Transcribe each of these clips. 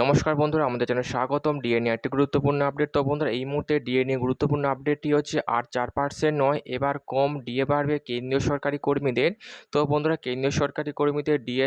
নমস্কার বন্ধুরা, আমাদের চ্যানেল স্বাগতম। ডিএ নিয়ে একটি গুরুত্বপূর্ণ আপডেট। তো বন্ধুরা, এই মুহূর্তে ডিএ নিয়ে গুরুত্বপূর্ণ আপডেটটি হচ্ছে আর চার পার্সেন্ট নয়, এবার কম ডিএ বাড়বে কেন্দ্রীয় সরকারি কর্মীদের। তো বন্ধুরা, কেন্দ্রীয় সরকারি কর্মীদের ডিএ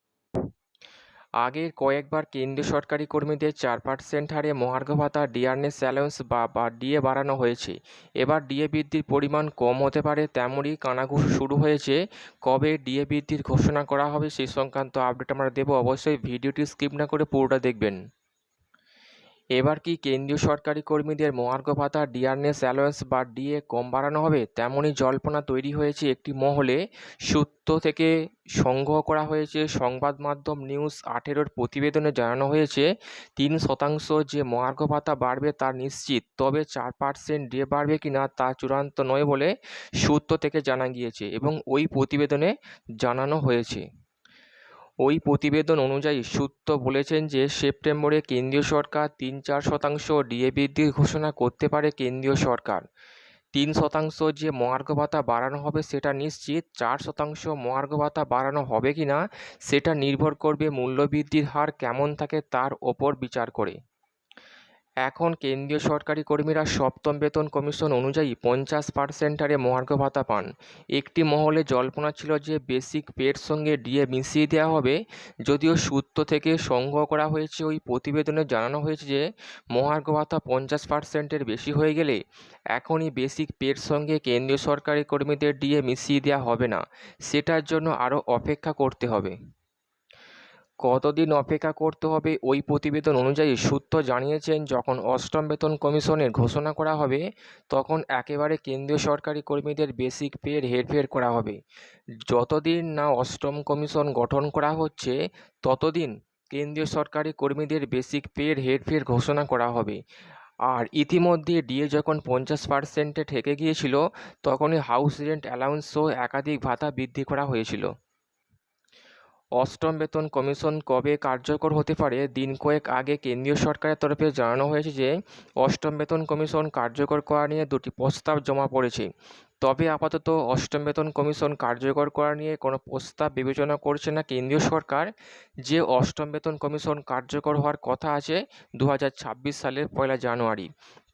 আগের কয়েকবার কেন্দ্রীয় সরকারি কর্মীদের চার পার্সেন্ট হারে মহার্ঘ ভাতা ডিআরএস অ্যালাউন্স বা বা ডিএ বাড়ানো হয়েছে। এবার ডিএ বৃদ্ধির পরিমাণ কম হতে পারে তেমনই কানাঘুষ শুরু হয়েছে। কবে ডিএ বৃদ্ধির ঘোষণা করা হবে সেই সংক্রান্ত আপডেট আমরা দেবো। অবশ্যই ভিডিওটি স্কিপ না করে পুরোটা দেখবেন। এবার কি কেন্দ্রীয় সরকারি কর্মীদের মহার্ঘ ভাতা ডিআরএস অ্যালোয়েন্স বা ডিএ কম বাড়ানো হবে? তেমনই জল্পনা তৈরি হয়েছে একটি মহলে। সূত্র থেকে সংগ্রহ করা হয়েছে সংবাদ মাধ্যম নিউজ আঠেরোর প্রতিবেদনে জানানো হয়েছে, তিন শতাংশ যে মহার্ঘ ভাতা বাড়বে তা নিশ্চিত, তবে চার পার্সেন্ট ডিএ বাড়বে কি না তা চূড়ান্ত নয় বলে সূত্র থেকে জানা গিয়েছে এবং ওই প্রতিবেদনে জানানো হয়েছে। ওই প্রতিবেদন অনুযায়ী সূত্র বলেছেন যে সেপ্টেম্বরে কেন্দ্রীয় সরকার তিন চার শতাংশ ডিএ বৃদ্ধির ঘোষণা করতে পারে কেন্দ্রীয় সরকার। তিন শতাংশ যে মহার্ঘ ভাতা বাড়ানো হবে সেটা নিশ্চিত, চার শতাংশ মহার্ঘ ভাতা বাড়ানো হবে কি না সেটা নির্ভর করবে মূল্যবৃদ্ধির হার কেমন থাকে তার ওপর বিচার করে। এখন কেন্দ্রীয় সরকারি কর্মীরা সপ্তম বেতন কমিশন অনুযায়ী পঞ্চাশ পার্সেন্ট হারে মহার্ঘ ভাতা পান। একটি মহলে জল্পনা ছিল যে বেসিক পের সঙ্গে ডিএ মিশিয়ে দেওয়া হবে, যদিও সূত্র থেকে সংগ্রহ করা হয়েছে ওই প্রতিবেদনে জানানো হয়েছে যে মহার্ঘ ভাতা পঞ্চাশ পার্সেন্টের বেশি হয়ে গেলে এখনই বেসিক পের সঙ্গে কেন্দ্রীয় সরকারি কর্মীদের ডিএ মিশিয়ে দেওয়া হবে না। সেটার জন্য আরও অপেক্ষা করতে হবে। কতদিন অপেক্ষা করতে হবে ওই প্রতিবেদন অনুযায়ী সূত্র জানিয়েছেন, যখন অষ্টম বেতন কমিশনের ঘোষণা করা হবে, তখন একেবারে কেন্দ্রীয় সরকারি কর্মীদের বেসিক পের হেরফের করা হবে। যতদিন না অষ্টম কমিশন গঠন করা হচ্ছে, ততদিন কেন্দ্রীয় সরকারি কর্মীদের বেসিক পের হেরফের ঘোষণা করা হবে। আর ইতিমধ্যে ডিএ যখন পঞ্চাশ পার্সেন্টে ঠেকে গিয়েছিল, তখনই হাউস রেন্ট অ্যালাউন্স অ্যালাউন্সও একাধিক ভাতা বৃদ্ধি করা হয়েছিল। অষ্টম বেতন কমিশন কবে কার্যকর হতে পারে? দিন কয়েক আগে কেন্দ্রীয় সরকারের তরফে জানানো হয়েছে যে, অষ্টম বেতন কমিশন কার্যকর করা নিয়ে দুটি প্রস্তাব জমা পড়েছে। তবে আপাতত অষ্টম বেতন কমিশন কার্যকর করা নিয়ে কোনো প্রস্তাব বিবেচনা করছে না কেন্দ্রীয় সরকার। যে অষ্টম বেতন কমিশন কার্যকর হওয়ার কথা আছে দু হাজার ছাব্বিশ সালের পয়লা জানুয়ারি।